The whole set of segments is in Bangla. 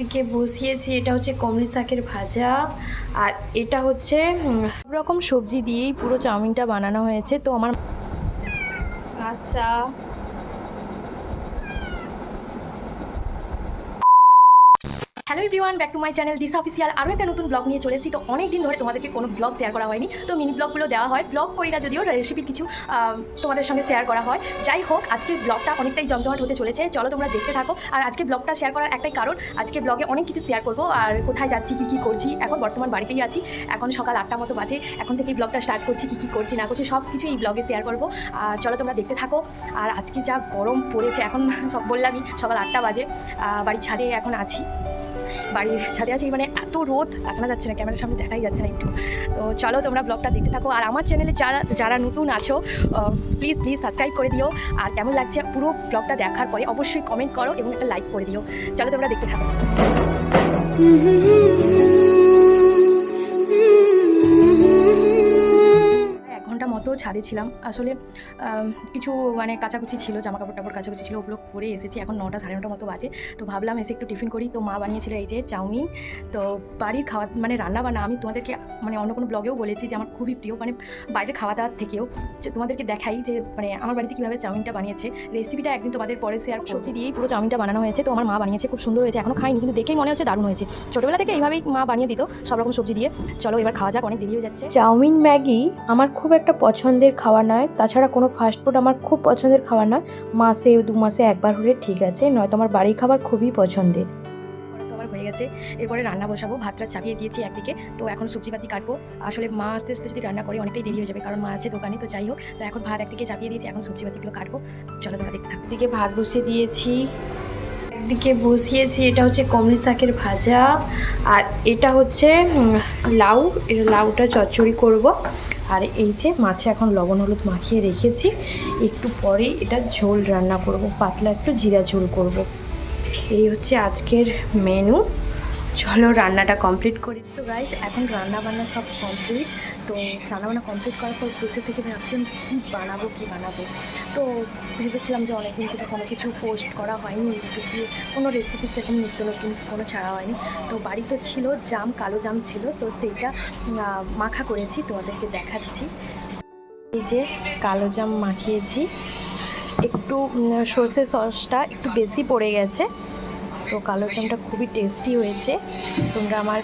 একদিকে বসিয়েছি, এটা হচ্ছে কমলি শাকের ভাজা আর এটা হচ্ছে সব রকম সবজি দিয়েই পুরো চাউমিনটা বানানো হয়েছে। তো আমার আচ্ছা। Hello everyone back to my channel this official আরও একটা নতুন ব্লগ নিয়ে চলেছি তো অনেক দিন ধরে তোমাদেরকে কোনো ব্লগ শেয়ার করা হয়নি। তো মিনি ব্লগগুলো দেওয়া হয়। ব্লগ করি না যদিও রেসিপির কিছু তোমাদের সঙ্গে শেয়ার করা হয়। যাই হোক, আজকের ব্লগটা অনেকটাই জমজমাট হতে চলেছে। চলো তোমরা দেখতে থাকো। আর আজকে ব্লগটা শেয়ার করার একটাই কারণ, আজকে ব্লগে অনেক কিছু শেয়ার করব। আর কোথায় যাচ্ছি, কী কী করছি, এখন বর্তমান বাড়িতেই আছি। এখন সকাল আটটা মতো বাজে। এখন থেকেই ব্লগটা স্টার্ট করছি, কী কী করছি, না করছি, সব কিছু এই ব্লগে শেয়ার করব। আর চলো তোমরা দেখতে থাকো। আর আজকে যা গরম পড়েছে, এখন বললামই সকাল আটটা বাজে। বাড়ির ছাদে এখন আছি। বাড়ির ছাদে আছি মানে এত রোদ দেখানো যাচ্ছে না, ক্যামেরার সামনে দেখাই যাচ্ছে না একটু। তো চলো তোমরা ব্লগটা দেখতে থাকো। আর আমার চ্যানেলে যারা যারা নতুন আছো প্লিজ প্লিজ সাবস্ক্রাইব করে দিও। আর কেমন লাগছে পুরো ব্লগটা দেখার পরে অবশ্যই কমেন্ট করো এবং একটা লাইক করে দিও। চলো তোমরা দেখতে থাকো। ঘণ্টা ছাদে ছিলাম। আসলে কিছু মানে কাচাকুচি ছিল জামা কাপড় টাপড় কাচাকুচি ছিল, ওগুলো করে এসেছি। এখন নটা, সাড়ে নটা মতো বাজে। তো ভাবলাম এসে একটু টিফিন করি। তো মা বানিয়েছিল এই যে চাউমিন। তো বাড়ির খাওয়া মানে রান্না বান্না আমি তোমাদেরকে মানে অন্য কোনো ব্লগেও বলেছি যে আমার খুবই প্রিয় মানে বাইরের খাওয়া দাওয়ার থেকেও তোমাদেরকে দেখাই যে মানে আমার বাড়িতে কীভাবে চাউমিনটা বানিয়েছে। রেসিপিটা একদিন তোমাদের পরে শেয়ার সবজি দিয়েই পুরো চাউমিনটা বানানো হয়েছে। তো আমার মা বানিয়েছে, খুব সুন্দর হয়েছে। এখনও খাইনি, কিন্তু দেখেই মনে হচ্ছে দারুণ হয়েছে। ছোটোবেলা থেকে এইভাবেই মা বানিয়ে দিত, সব রকম সবজি দিয়ে। চলো এবার খাওয়া যাক, অনেক দেরি হয়ে যাচ্ছে। চাউমিন ম্যাগি আমার খুব একটা পছন্দের খাবার নয়। তাছাড়া কোনো ফাস্টফুড আমার খুব পছন্দের খাবার নয়। মাসে দু মাসে একবার হলে ঠিক আছে নয়তো আমার বাড়ির খাবার খুবই পছন্দের। হয়ে গেছে। এরপরে রান্না বসাবো ভাতটা চাপিয়ে দিয়েছি একদিকে। তো এখন সবজিপাতি কাটবো। আসলে মা আস্তে আস্তে যদি রান্না করে অনেকটাই দেরি হয়ে যাবে কারণ মা আছে দোকানে তো যাই হোক। তো এখন ভাত একদিকে চাপিয়ে দিয়েছি এখন সবজিপাতিগুলো কাটবো। চলো তোমরা দেখতে থাকো। দিকে ভাত বসিয়ে দিয়েছি। একদিকে বসিয়েছি এটা হচ্ছে কমলি শাকের ভাজা। আর এটা হচ্ছে লাউ। এটা লাউটা চচ্চড়ি করব। আর এই যে মাছে এখন লবণ হলুদ মাখিয়ে রেখেছি, একটু পরে এটা ঝোল রান্না করব, পাতলা একটু জিরা ঝোল করব। এই হচ্ছে আজকের মেনু চলো রান্নাটা কমপ্লিট করি। তো গাইজ এখন রান্না বান্না সব কমপ্লিট তো রান্না বান্না কমপ্লিট করার পর বসে থেকে ভাবছিলাম কী বানাবো কী বানাবো? তো ভেবেছিলাম যে অনেকদিন থেকে কোনো কিছু পোস্ট করা হয়নি ইউটিউবে কোনো রেসিপি সেরকম নিত্য নতুন কোনো ছাড়া হয়নি। তো বাড়িতে ছিল জাম, কালো জাম ছিল, তো সেইটা মাখা করেছি, তোমাদেরকে দেখাচ্ছি। এই যে কালো জাম মাখিয়েছি, একটু সর্ষে সসটা একটু বেশি পড়ে গেছে। তো কালো জামটা খুবই টেস্টি হয়েছে। তোমরা আমার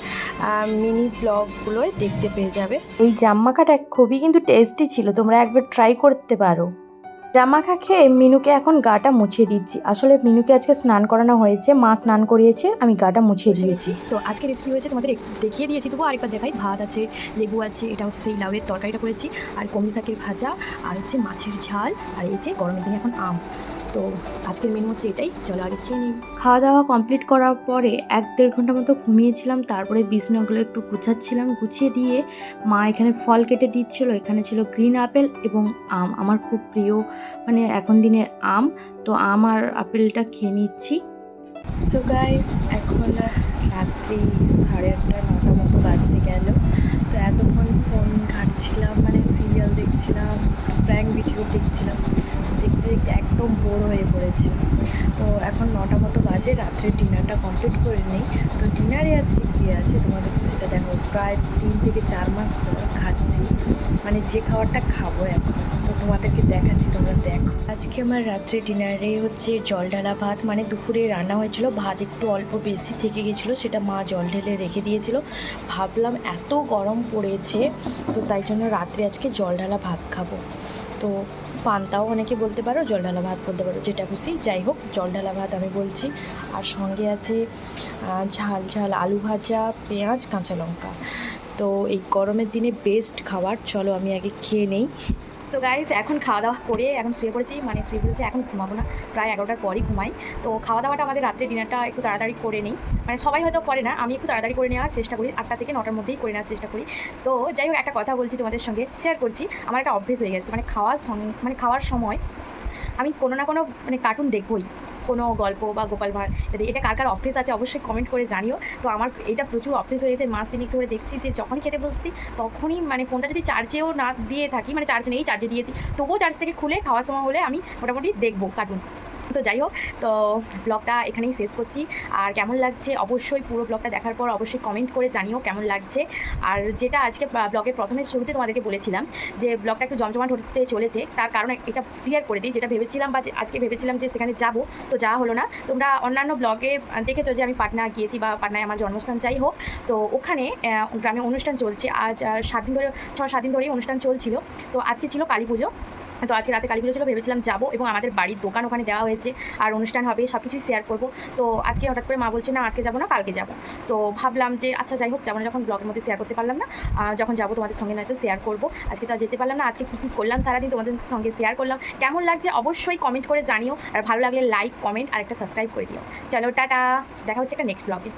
মিনি ব্লগগুলোয় দেখতে পেয়ে যাবে। এই জাম্মাখাটা খুবই কিন্তু টেস্টি ছিল, তোমরা একবার ট্রাই করতে পারো। জামাখা খেয়ে মিনুকে এখন গাটা মুছিয়ে দিচ্ছি। আসলে মিনুকে আজকে স্নান করানো হয়েছে, মা স্নান করিয়েছে, আমি গাটা মুছিয়ে দিয়েছি। তো আজকে রেসিপি হয়েছে তোমাদের দেখিয়ে দিয়েছি, তবুও আরেকবার দেখাই। ভাত আছে, লেবু আছে, এটা হচ্ছে সেই লাউয়ের তরকারিটা করেছি। আর কমলি শাকের ভাজা, আর হচ্ছে মাছের ঝাল, আর এই যে গরমের দিনে এখন আম। তো আজকের মেনু হচ্ছে এটাই। চলো আগে খেয়ে নিই। খাওয়া দাওয়া কমপ্লিট করার পরে এক দেড় ঘণ্টা মতো ঘুমিয়েছিলাম তারপরে বিছনাগুলো একটু গুছাচ্ছিলাম গুছিয়ে দিয়ে মা এখানে ফল কেটে দিচ্ছিল। এখানে ছিল গ্রিন আপেল এবং আম। আমার খুব প্রিয় মানে এখন দিনের আম তো আম আর আপেলটা খেয়ে নিচ্ছি। সো গাইস এখন রাত্রি সাড়ে আটটা নটা মতো বাজতে গেল। তো এতক্ষণ ফোন ঘাটছিলাম মানে সিরিয়াল দেখছিলাম প্র্যাঙ্ক ভিডিও দেখছিলাম। একদম বোর হয়ে পড়েছি। তো এখন নটা মতো বাজে, রাত্রে ডিনারটা কমপ্লিট করে নিই। তো ডিনারে আজকে কী আছে? তোমাদেরকে সেটা দেখো। প্রায় তিন থেকে চার মাস পর খাচ্ছি। মানে যে খাবারটা খাব এখন। তো তোমাদেরকে দেখাচ্ছি, তোমরা দেখো। আজকে আমার রাত্রে ডিনারে হচ্ছে জল ঢালা ভাত। মানে দুপুরে রান্না হয়েছিল। ভাত একটু অল্প বেশি থেকে গেছিল। সেটা মা জল ঢেলে রেখে দিয়েছিল। ভাবলাম এত গরম পড়েছে। তো তাই জন্য রাত্রে আজকে জল ঢালা ভাত খাব। তো পান্তাও অনেকে বলতে পারো, জল ঢালা ভাত বলতে পারো, যেটা খুশি। যাই হোক, জল ঢালা ভাত আমি বলছি। আর সঙ্গে আছে ঝাল ঝাল আলু ভাজা, পেঁয়াজ, কাঁচা লঙ্কা। তো এই গরমের দিনে বেস্ট খাবার, চলো আমি আগে খেয়ে নেই। তো গাইজ এখন খাওয়া দাওয়া করে এখন শুয়ে পড়েছি মানে শুয়ে পড়েছি, এখন ঘুমাবো না। প্রায় এগারোটার পরই ঘুমাই। তো খাওয়া দাওয়াটা আমাদের রাত্রে ডিনারটা একটু তাড়াতাড়ি করে নিই। মানে সবাই হয়তো করে না, আমি একটু তাড়াতাড়ি করে নেওয়ার চেষ্টা করি, আটটা থেকে নটার মধ্যেই করে নেওয়ার চেষ্টা করি। তো যাই হোক, একটা কথা বলছি তোমাদের সঙ্গে শেয়ার করছি, আমার একটা অভ্যেস হয়ে গেছে। মানে খাওয়ার মানে খাওয়ার সময় আমি কোনো না কোনো মানে কার্টুন দেখবই। কোনো গল্প বা গোপাল ভাঁড় এটা কার কার অফিস আছে অবশ্যই কমেন্ট করে জানিও। তো আমার এটা প্রচুর অফিস হয়েছে, মাস তিনিক ধরে দেখছি যে যখনই খেতে বসছি তখনই মানে ফোনটা যদি চার্জেও না দিয়ে থাকি মানে চার্জ নেই চার্জে দিয়েছি, তবুও চার্জ থেকে খুলে খাওয়ার সময় হলে আমি মোটামুটি দেখব কার্টুন তো যাই হোক, তো ব্লগটা এখানেই শেষ করছি। আর কেমন লাগছে? অবশ্যই পুরো ব্লগটা দেখার পর অবশ্যই কমেন্ট করে জানিও কেমন লাগছে। আর যেটা আজকে ব্লগের প্রথমে শুরুতে তোমাদেরকে বলেছিলাম, যে ব্লগটা একটু জমজমাট হতে চলেছে, তার কারণ এটা ক্লিয়ার করে দিই, যেটা ভেবেছিলাম বা আজকে ভেবেছিলাম যে সেখানে যাব, তো যাওয়া হলো না। তোমরা অন্যান্য ব্লগে দেখেছ যে আমি পাটনা গিয়েছি বা পাটনায় আমার জন্মস্থান, যাই হোক, তো ওখানে গ্রামে অনুষ্ঠান চলছে। আজ সাত দিন ধরে, ছ, সাত দিন ধরেই অনুষ্ঠান চলছিল। তো আজকে ছিল কালী পুজো। তো আজকে রাতে কালী পুজো ছিল, ভেবেছিলাম যাব এবং আমাদের বাড়ির দোকান ওখানে দেওয়া হয়েছে আর অনুষ্ঠান হবে সব কিছুই শেয়ার করব। তো আজকে হঠাৎ করে মা বলছে, না, আজকে যাব না, কালকে যাব। তো ভাবলাম যে আচ্ছা যাই হোক, যাব না যখন ব্লগের মধ্যে শেয়ার করতে পারলাম না যখন যাব তোমাদের সঙ্গে নয়তো শেয়ার করব। আজকে তো আর যেতে পারলাম না, আজকে কী কী করলাম সারাদিন তোমাদের সঙ্গে শেয়ার করলাম। কেমন লাগছে অবশ্যই কমেন্ট করে জানিও, আর ভালো লাগলে লাইক কমেন্ট আর একটা সাবস্ক্রাইব করে দিও। চলো, টাটা, দেখা হচ্ছে একটা নেক্সট ব্লগে